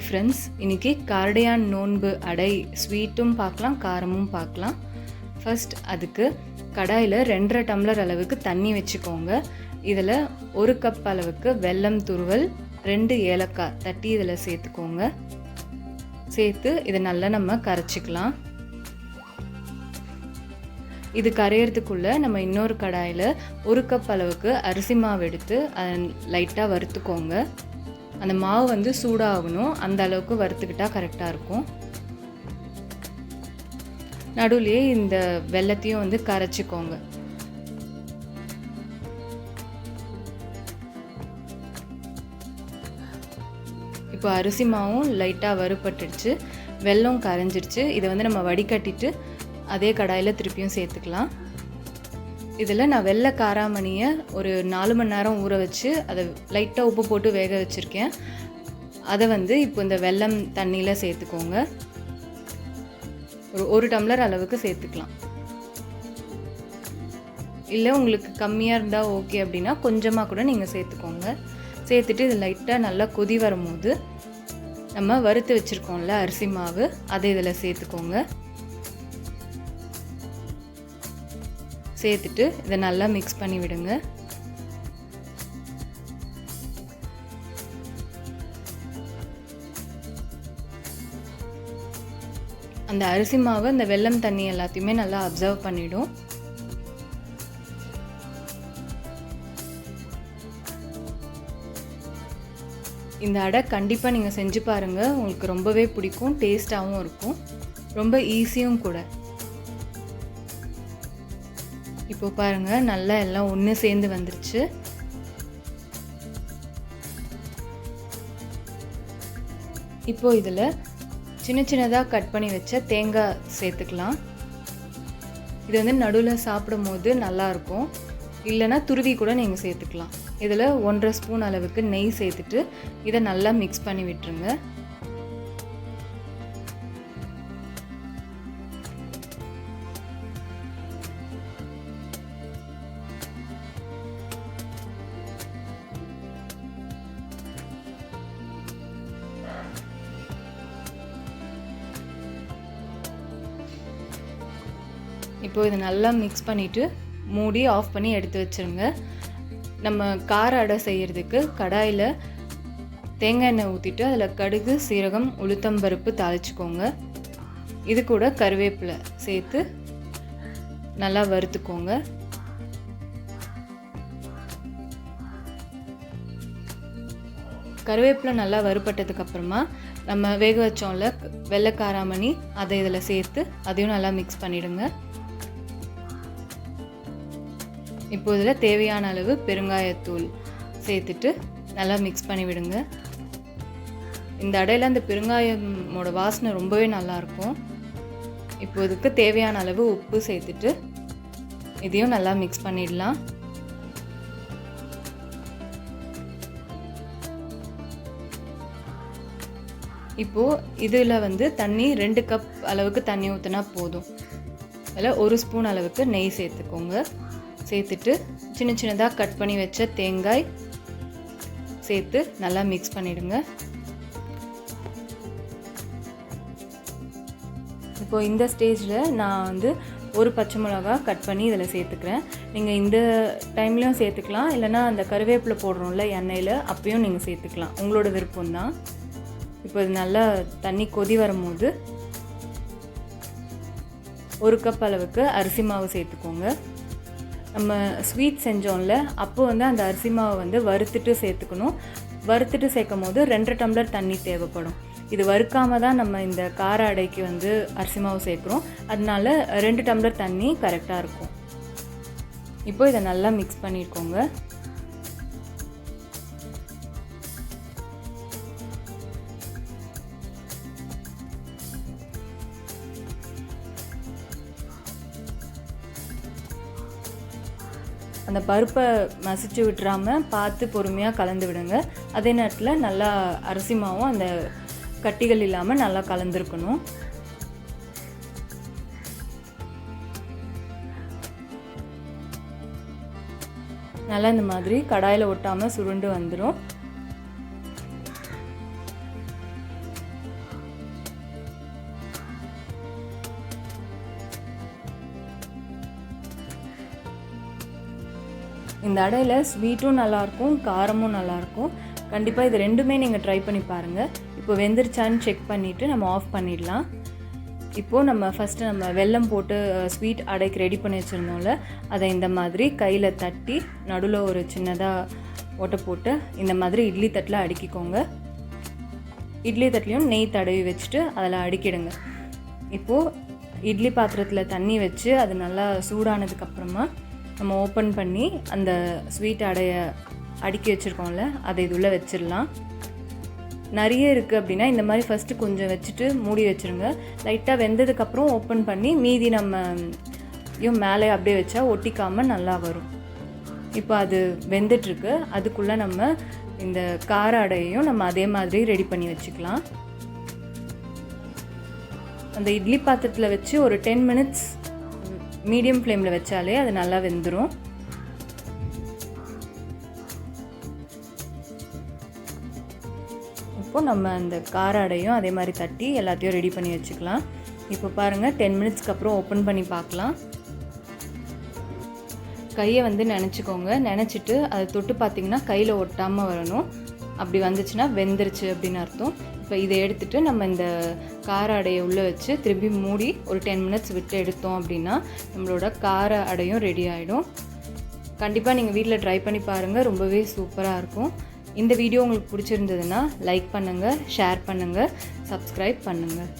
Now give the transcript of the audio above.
Hi friends இன்றைக்கி கார்டையான் நோன்பு அடை ஸ்வீட்டும் பார்க்கலாம் காரமும் பார்க்கலாம். ஃபர்ஸ்ட் அதுக்கு கடாயில் ரெண்டரை டம்ளர் அளவுக்கு தண்ணி வச்சுக்கோங்க. இதில் ஒரு கப் அளவுக்கு வெல்லம் துருவல் ரெண்டு ஏலக்காய் தட்டி இதில் சேர்த்துக்கோங்க. சேர்த்து இதை நல்லா நம்ம கரைச்சிக்கலாம். இது கரையிறதுக்குள்ளே நம்ம இன்னொரு கடாயில் ஒரு கப் அளவுக்கு அரிசி மாவு எடுத்து அதை லைட்டாக வறுத்துக்கோங்க. அந்த மாவு வந்து சூடாகணும். அந்த அளவுக்கு வறுத்துக்கிட்டால் கரெக்டாக இருக்கும். நடுவுலையே இந்த வெள்ளத்தையும் வந்து கரைச்சிக்கோங்க. இப்போ அரிசி மாவும் லைட்டாக வறுபட்டுடுச்சு. வெல்லம் கரைஞ்சிடுச்சு. இதை வந்து நம்ம வடிகட்டிட்டு அதே கடாயில் திருப்பியும் சேர்த்துக்கலாம். இதில் நான் வெள்ளை காராமணியை ஒரு நாலு மணி நேரம் ஊற வச்சு அதை லைட்டாக உப்பு போட்டு வேக வச்சுருக்கேன். அதை வந்து இப்போ இந்த வெல்லம் தண்ணியில் சேர்த்துக்கோங்க. ஒரு ஒரு டம்ளர் அளவுக்கு சேர்த்துக்கலாம். இல்லை உங்களுக்கு கம்மியாக இருந்தால் ஓகே அப்படின்னா கொஞ்சமாக கூட நீங்கள் சேர்த்துக்கோங்க. சேர்த்துட்டு இது லைட்டாக நல்லா கொதி வரும்போது நம்ம வறுத்து வச்சுருக்கோம்ல அரிசி மாவு அதை இதில் சேர்த்துக்கோங்க. சேர்த்துட்டு இதை நல்லா மிக்ஸ் பண்ணி விடுங்க. அந்த அரிசி மாவு அந்த வெல்லம் தண்ணி எல்லாத்தையுமே நல்லா அப்சர்வ் பண்ணிடும். இந்த அடை கண்டிப்பாக நீங்கள் செஞ்சு பாருங்கள் உங்களுக்கு ரொம்பவே பிடிக்கும் டேஸ்ட்டாகவும் இருக்கும். ரொம்ப ஈஸியும் கூட. இப்போ பாருங்கள் நல்லா எல்லாம் ஒன்று சேர்ந்து வந்துருச்சு. இப்போ இதில் சின்ன சின்னதாக கட் பண்ணி வச்ச தேங்காய் சேர்த்துக்கலாம். இது வந்து நடுவில் சாப்பிடும் போது நல்லாயிருக்கும் இல்லைன்னா துருவி கூட நீங்கள் சேர்த்துக்கலாம். இதில் ஒன்றரை ஸ்பூன் அளவுக்கு நெய் சேர்த்துட்டு இதை நல்லா மிக்ஸ் பண்ணி விட்டுருங்க. இப்போ இதை நல்லா மிக்ஸ் பண்ணிவிட்டு மூடி ஆஃப் பண்ணி எடுத்து வச்சுருங்க. நம்ம கார அடை செய்கிறதுக்கு கடாயில் தேங்காய் எண்ணெய் ஊற்றிட்டு அதில் கடுகு சீரகம் உளுத்தம்பருப்பு தாளிச்சுக்கோங்க. இது கூட கருவேப்பிலை சேர்த்து நல்லா வறுத்துக்கோங்க. கருவேப்பிலை நல்லா வறுபட்டதுக்கப்புறமா நம்ம வேக வச்சோம்ல வெள்ளை காராமணி அதை இதில் சேர்த்து அதையும் நல்லா மிக்ஸ் பண்ணிவிடுங்க இப்போ இதில் தேவையான அளவு பெருங்காயத்தூள் சேர்த்துட்டு நல்லா மிக்ஸ் பண்ணி விடுங்க இந்த அடையில் அந்த பெருங்காயமோட வாசனை ரொம்பவே நல்லாயிருக்கும். இப்போ இதுக்கு தேவையான அளவு உப்பு சேர்த்துட்டு இதையும் நல்லா மிக்ஸ் பண்ணிடலாம். இப்போது இதில் வந்து தண்ணி ரெண்டு கப் அளவுக்கு தண்ணி ஊற்றினா போதும். அதில் ஒரு ஸ்பூன் அளவுக்கு நெய் சேர்த்துக்கோங்க. சேர்த்துட்டு சின்ன சின்னதாக கட் பண்ணி வச்ச தேங்காய் சேர்த்து நல்லா மிக்ஸ் பண்ணிவிடுங்க இப்போ இந்த ஸ்டேஜில் நான் வந்து ஒரு பச்சை மிளகா கட் பண்ணி இதில் சேர்த்துக்கிறேன். நீங்கள் இந்த டைம்லேயும் சேர்த்துக்கலாம். இல்லைனா அந்த கருவேப்பிலை போடுறோம்ல எண்ணெயில் அப்பயும் நீங்கள் சேர்த்துக்கலாம். உங்களோட விருப்பம் தான் இப்போ இது நல்லா தண்ணி கொதி வரும்போது ஒரு கப் அளவுக்கு அரிசி மாவு சேர்த்துக்கோங்க. நம்ம ஸ்வீட் செஞ்சோம்ல அப்போ வந்து அந்த அரிசி மாவை வந்து வறுத்துட்டு சேர்த்துக்கணும். வறுத்துட்டு சேர்க்கும் போது ரெண்டு டம்ளர் தண்ணி தேவைப்படும். இது வறுக்காமல் தான் நம்ம இந்த கார அடைக்கு வந்து அரிசி மாவு சேர்க்குறோம். அதனால ரெண்டு டம்ளர் தண்ணி கரெக்டாக இருக்கும். இப்போ இதை நல்லா மிக்ஸ் பண்ணியிருக்கோங்க அந்த பருப்பை மசிச்சு விட்டுறாமல் பார்த்து பொறுமையாக கலந்து விடுங்க. அதே நேரத்தில் நல்லா அரிசி மாவும் அந்த கட்டிகள் இல்லாமல் நல்லா கலந்துருக்கணும். நல்லா இந்த மாதிரி கடாயில் ஒட்டாமல் சுருண்டு வந்துடும் இந்த அடையில் ஸ்வீட்டும் நல்லாயிருக்கும் காரமும் நல்லாயிருக்கும் கண்டிப்பாக இது ரெண்டுமே நீங்கள் ட்ரை பண்ணி பாருங்கள் இப்போ வெந்துருச்சான்னு செக் பண்ணிவிட்டு நம்ம ஆஃப் பண்ணிடலாம். இப்போது நம்ம ஃபஸ்ட்டு நம்ம வெல்லம் போட்டு ஸ்வீட் அடைக்கு ரெடி பண்ணி வச்சுருந்தோம்ல அதை இந்த மாதிரி கையில் தட்டி நடுவில் ஒரு சின்னதாக ஓட்டை போட்டு இந்த மாதிரி இட்லி தட்டில் அடுக்கிக்கோங்க. இட்லி தட்டிலையும் நெய் தடவி வச்சுட்டு அதில் அடுக்கிடுங்க. இப்போது இட்லி பாத்திரத்தில் தண்ணி வச்சு அது நல்லா சூடானதுக்கப்புறமா நம்ம ஓப்பன் பண்ணி அந்த ஸ்வீட் அடைய அடுக்கி வச்சுருக்கோம்ல அதை இது உள்ளே வச்சிடலாம். நிறைய இருக்குது அப்படின்னா இந்த மாதிரி ஃபஸ்ட்டு கொஞ்சம் வச்சுட்டு மூடி வச்சுருங்க. லைட்டாக வெந்ததுக்கப்புறம் ஓப்பன் பண்ணி மீதி நம்ம யும் மேலே அப்படியே வச்சா ஒட்டிக்காமல் நல்லா வரும். இப்போ அது வெந்துட்டுருக்கு. அதுக்குள்ளே நம்ம இந்த கார அடையையும் நம்ம அதே மாதிரி ரெடி பண்ணி வச்சுக்கலாம். அந்த இட்லி பாத்திரத்தில் வச்சு ஒரு டென் மினிட்ஸ் மீடியம் ஃப்ளேமில் வச்சாலே அது நல்லா வெந்துடும் இப்போது நம்ம அந்த கார அடையும் அதே மாதிரி தட்டி எல்லாத்தையும் ரெடி பண்ணி வச்சுக்கலாம். இப்போ பாருங்கள் டென் மினிட்ஸ்க்கு அப்புறம் ஓப்பன் பண்ணி பார்க்கலாம். கையை வந்து நினச்சிக்கோங்க. நினச்சிட்டு அதை தொட்டு பார்த்தீங்கன்னா கையில் ஒட்டாமல் வரணும். அப்படி வந்துச்சுன்னா வெந்துருச்சு அப்படின்னு அர்த்தம். இப்போ இதை எடுத்துகிட்டு நம்ம இந்த கார அடையை உள்ளே வச்சு திரும்பி மூடி ஒரு டென் மினிட்ஸ் விட்டு எடுத்தோம் அப்படின்னா நம்மளோட கார அடையும் ரெடி ஆகிடும் கண்டிப்பாக நீங்கள் வீட்டில் ட்ரை பண்ணி பாருங்கள் ரொம்பவே சூப்பராக இருக்கும். இந்த வீடியோ உங்களுக்கு பிடிச்சிருந்ததுன்னா லைக் பண்ணுங்கள் ஷேர் பண்ணுங்கள் சப்ஸ்கிரைப் பண்ணுங்கள்